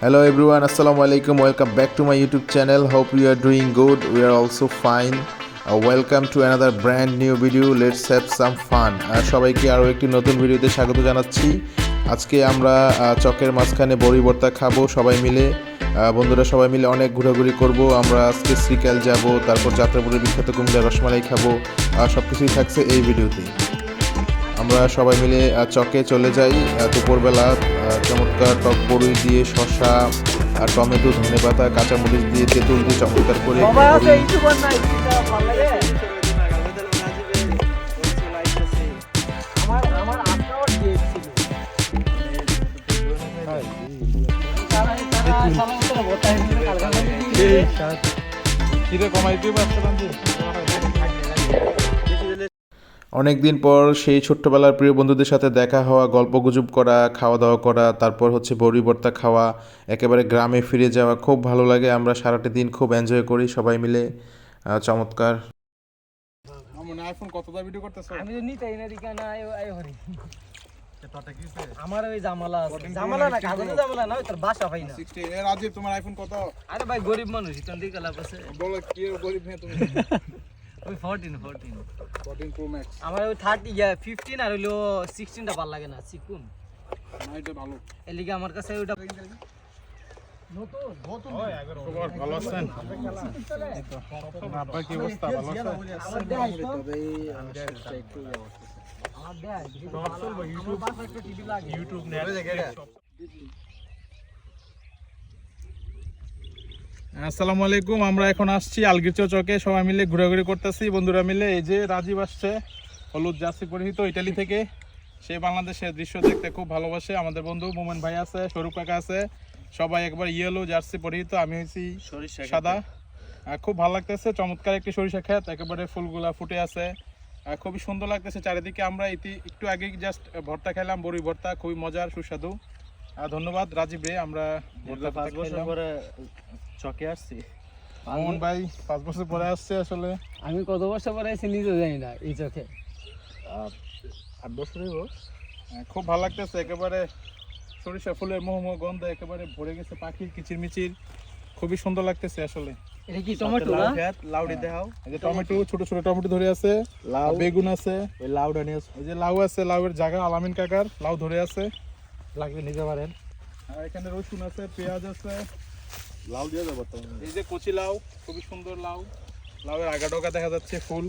Hello everyone, Assalamu alaikum. Welcome back to my YouTube channel. Hope you are doing good. We are also fine. Uh, welcome to another brand new video. Let's have some fun. আর সবাইকে আরও একটি নতুন ভিডিওতে স্বাগত জানাচ্ছি আজকে আমরা চকের মাঝখানে বড়ি ভর্তা খাব সবাই মিলে বন্ধুরা সবাই মিলে অনেক ঘোরাঘুরি করব আমরা আজকে শ্রীকাল যাব তারপর যাত্রাপুরের বিখ্যাত কুমিল্লা রসমালাই খাব সব কিছুই থাকছে এই ভিডিওতে আমরা সবাই মিলে চকে চলে যাই। দুপুরবেলা চমৎকার টক বড়ি দিয়ে শসা আর টমেটো ধনে ধনেপাতা কাঁচামরিচ দিয়ে তেঁতুল দিয়ে চমৎকার করে আছে বড়ি- অনেক দিন পর সেই ছোট্টবেলার প্রিয় বন্ধুদের সাথে দেখা হওয়া গল্প গুজব করা খাওয়া দাওয়া করা তারপর হচ্ছে বড়ি ভর্তা খাওয়া একেবারে গ্রামে ফিরে যাওয়া খুব ভালো লাগে। আমরা সারাটা দিন খুব এনজয় করি সবাই মিলে। চমৎকার। আইফোন কতটা ভিডিও করতেছ? আমি তো নিতেই না দিকা না আয় আয় হরি। আমার ওই জামালা আছে। জামালা না কাগজে জামালা না ওই তোর বাসা পাই না। 16 এর রাজীব তোমার আইফোন কত? আরে ভাই গরিব মানুষ ইতন দিকে লাভ আছে। বলো কি গরিব মেয়ে তুমি? ওই 14 14 14 প্রো ম্যাক্স আমার ওই 30 ইয়া 15 আর হইল 16 ভালো লাগে না চিকুন না এটা ভালো। এর লিগে আমার কাছে ওইটা নতুন নতুন। খবর ভালো আছেন? আব্বা কি অবস্থা? ভালো আছে আমার দেখাই তো। আমার দেখাই ইউটিউব বাসা একটা টিভি লাগে। আসসালামু আলাইকুম আমরা এখন আসছি আলগিরচো চকে সবাই মিলে ঘোরাঘুরি করতেছি। বন্ধুরা মিলে এই যে রাজীব আসছে হলুদ জার্সি পরিহিত ইটালি থেকে। সে বাংলাদেশের দৃশ্য দেখতে খুব ভালোবাসে। আমাদের বন্ধু মোমেন ভাই আছে স্বরূপ কাকা আছে। সবাই একবার ইয়েলো জার্সি পরিহিত আমি হয়েছি সাদা। খুব ভালো লাগতেছে চমৎকার একটি সরিষা ক্ষেত একেবারে ফুলগুলা ফুটে আছে। খুবই সুন্দর লাগতেছে চারিদিকে। আমরা ইতি একটু আগে জাস্ট ভর্তা খেলাম বড়ি ভর্তা খুবই মজার সুস্বাদু। ধন্যবাদ রাজীব রে আমরা চকে আসছি। মোহন ভাই পাঁচ বছর পরে আসছে আসলে। আমি কত বছর পরে এসে নিজেও জানি না এই চোখে। আট বছর হইব খুব ভালো লাগতেছে একেবারে সরিষা ফুলের মোহমোহ গন্ধ একেবারে ভরে গেছে পাখির কিচির মিচির খুবই সুন্দর লাগতেছে আসলে। এটা কি টমেটো না? লাউ লাউডি দেখাও। এই যে টমেটো ছোট ছোট টমেটো ধরে আছে। লাউ। বেগুন আছে। ওই লাউডা নিয়ে এই যে লাউ আছে লাউয়ের জায়গা আলামিন কাকার লাউ ধরে আছে। লাগবে নিতে পারেন। আর এখানে রসুন আছে পেঁয়াজ আছে। লাউ দিয়ে তো। এই যে কচি লাউ খুবই সুন্দর লাউ। লাউয়ের আগা ডগা দেখা যাচ্ছে ফুল।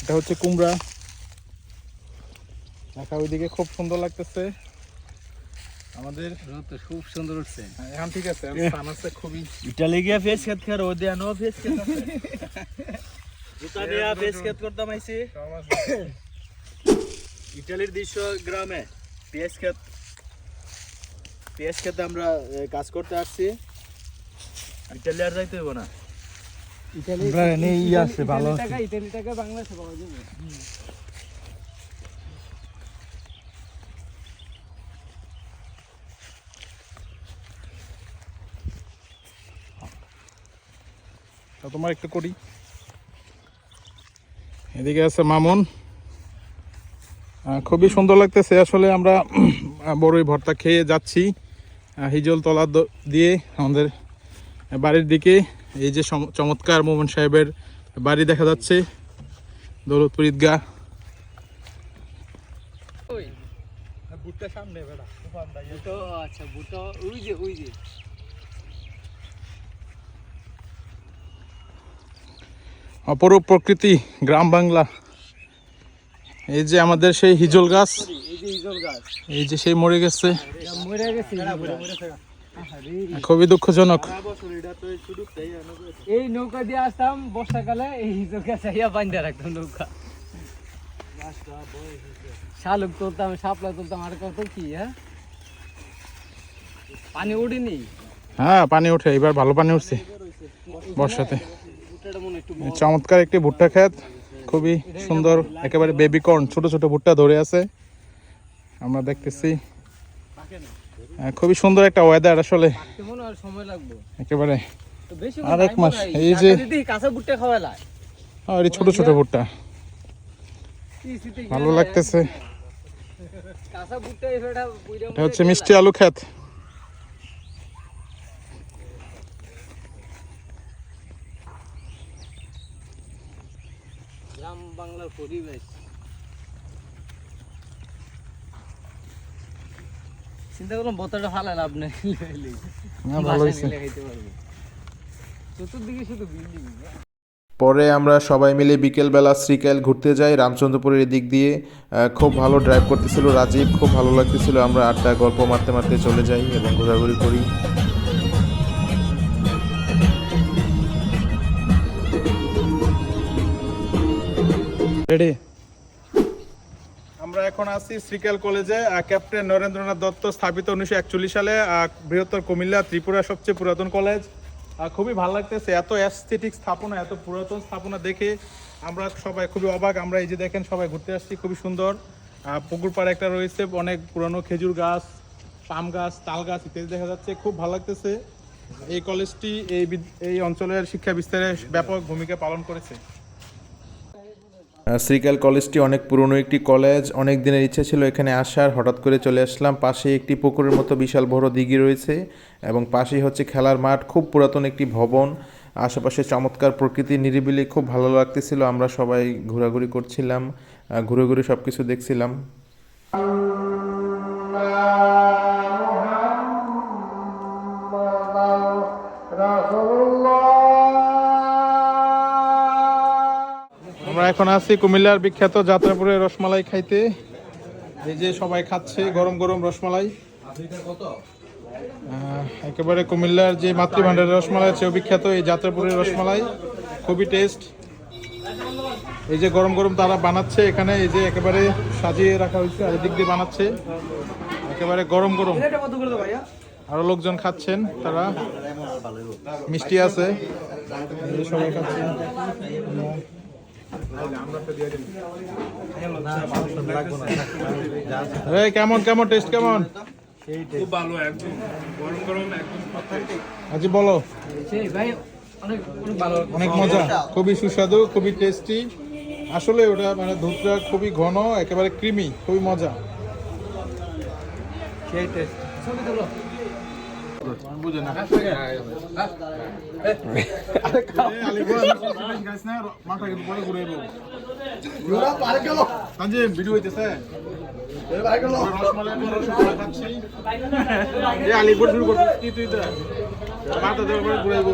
এটা হচ্ছে কুমড়া। দেখা ওইদিকে খুব সুন্দর লাগতেছে। আমাদের খুব সুন্দর উঠছে। হ্যাঁ, এখন ঠিক আছে স্থান আছে খুবই। ইটালি গিয়া ফেস খেত খার ও দেয়া নো ফেস খেত জুতা নিয়া ফেস খেত করতাম আইছি। ইটালির দৃশ্য গ্রামে। পেঁয়াজ খেত। পেঁয়াজ খেতে আমরা কাজ করতে আসছি। ইটালি আর যাইতে হইব না। ইতালি আমরা আছে, ভালো টাকা ইতালি টাকা বাংলাদেশে পাওয়া যাবে। তা তোমার একটু করি। এদিকে আছে মামুন। আহ, খুবই সুন্দর লাগতেছে। আসলে আমরা বড়ই ভর্তা খেয়ে যাচ্ছি। হিজল তলা দিয়ে আমাদের বাড়ির দিকে এই যে চমৎকার মোমন সাহেবের বাড়ি দেখা যাচ্ছে। দৌলতপুর ঈদগাহ বুটো আচ্ছা বুটো ওই যে ওই যে। অপরূপ প্রকৃতি গ্রাম বাংলা। এই যে আমাদের সেই হিজল গাছ। এই যে ইজল গাছ। এই যে সেই মরে গেছে। মরে গেছে খুবই দুঃখজনক। এই নৌকা দিয়ে আসতাম বর্ষাকালে এই গাছ আইয়া বান্ধা রাখতাম নৌকা। শালুক তুলতাম শাপলা তুলতাম আর কত কি হ্যাঁ? পানি উঠিনি? হ্যাঁ পানি উঠে এবার ভালো পানি উঠছে বর্ষাতে। চমৎকার একটি ভুট্টা ক্ষেত খুবই সুন্দর একেবারে বেবি কর্ন ছোট ছোট ভুট্টা ধরে আছে। আমরা দেখতেছি। হ্যাঁ, খুবই সুন্দর একটা ওয়েদার আসলে। একেবারে আর এক মাস এই যে আর ছোট ছোট ভুট্টা। ভালো লাগতেছে। এটা হচ্ছে মিষ্টি আলু খ্যাত বাংলার পরিবেশ। চিন্তা করলাম বোতলটা ফালা লাভ নেই ভালো হয়েছে। চতুর্দিকে শুধু বিল্ডিং পরে আমরা সবাই মিলে বিকেলবেলা শ্রীকাইল ঘুরতে যাই রামচন্দ্রপুরের দিক দিয়ে। খুব ভালো ড্রাইভ করতেছিল রাজীব খুব ভালো লাগতেছিল। আমরা আড্ডা গল্প মারতে মারতে চলে যাই এবং ঘোরাঘুরি করি। রেডি আমরা এখন আছি শ্রীকাল কলেজে ক্যাপ্টেন নরেন্দ্রনাথ দত্ত স্থাপিত উনিশশো একচল্লিশ সালে বৃহত্তর কুমিল্লা ত্রিপুরা সবচেয়ে পুরাতন কলেজ। খুবই ভালো লাগতেছে, এত অ্যাস্থেটিক স্থাপনা, এত পুরাতন স্থাপনা দেখে আমরা সবাই খুবই অবাক। আমরা এই যে দেখেন সবাই ঘুরতে আসছি, খুবই সুন্দর। পুকুর পাড়ে একটা রয়েছে, অনেক পুরানো খেজুর গাছ, পাম গাছ, তাল গাছ ইত্যাদি দেখা যাচ্ছে, খুব ভালো লাগতেছে। এই কলেজটি এই এই অঞ্চলের শিক্ষা বিস্তারে ব্যাপক ভূমিকা পালন করেছে। শ্রীকাল কলেজটি অনেক পুরনো একটি কলেজ। অনেক দিনের ইচ্ছে ছিল এখানে আসার। হঠাৎ করে চলে আসলাম। পাশে একটি পুকুরের মতো বিশাল বড় দিঘি রয়েছে এবং পাশেই হচ্ছে খেলার মাঠ, খুব পুরাতন একটি ভবন। আশেপাশে চমৎকার প্রকৃতি নিরিবিলি, খুব ভালো লাগতেছিল। আমরা সবাই ঘোরাঘুরি করছিলাম ঘুরে ঘুরে সব কিছু দেখছিলাম। আমরা এখন আছি কুমিল্লার বিখ্যাত যাত্রাপুরের রসমালাই খাইতে। এই যে সবাই খাচ্ছে গরম গরম রসমালাই। একেবারে কুমিল্লার যে মাতৃভাণ্ডারের রসমালাই আছে বিখ্যাত এই যাত্রাপুরের রসমালাই। খুবই টেস্ট এই যে গরম গরম তারা বানাচ্ছে এখানে, এই যে একেবারে সাজিয়ে রাখা হয়েছে, আর এদিক দিয়ে বানাচ্ছে। একেবারে গরম গরম। আরও লোকজন খাচ্ছেন, তারা মিষ্টি আছে। সবাই খাচ্ছে। এই কেমন কেমন টেস্ট কেমন? খুব ভালো একদম। গরম গরম একদম আজি বলো। অনেক অনেক ভালো। অনেক মজা। খুবই সুস্বাদু খুবই টেস্টি আসলে ওটা মানে দুধটা খুবই ঘন একেবারে ক্রিমি খুবই মজা। সেই টেস্ট ভিডিও হইতেছে আলিপুর শুরু করছিস কি তুই তো? মাথা দেওয়ার পরে ঘুরাইবো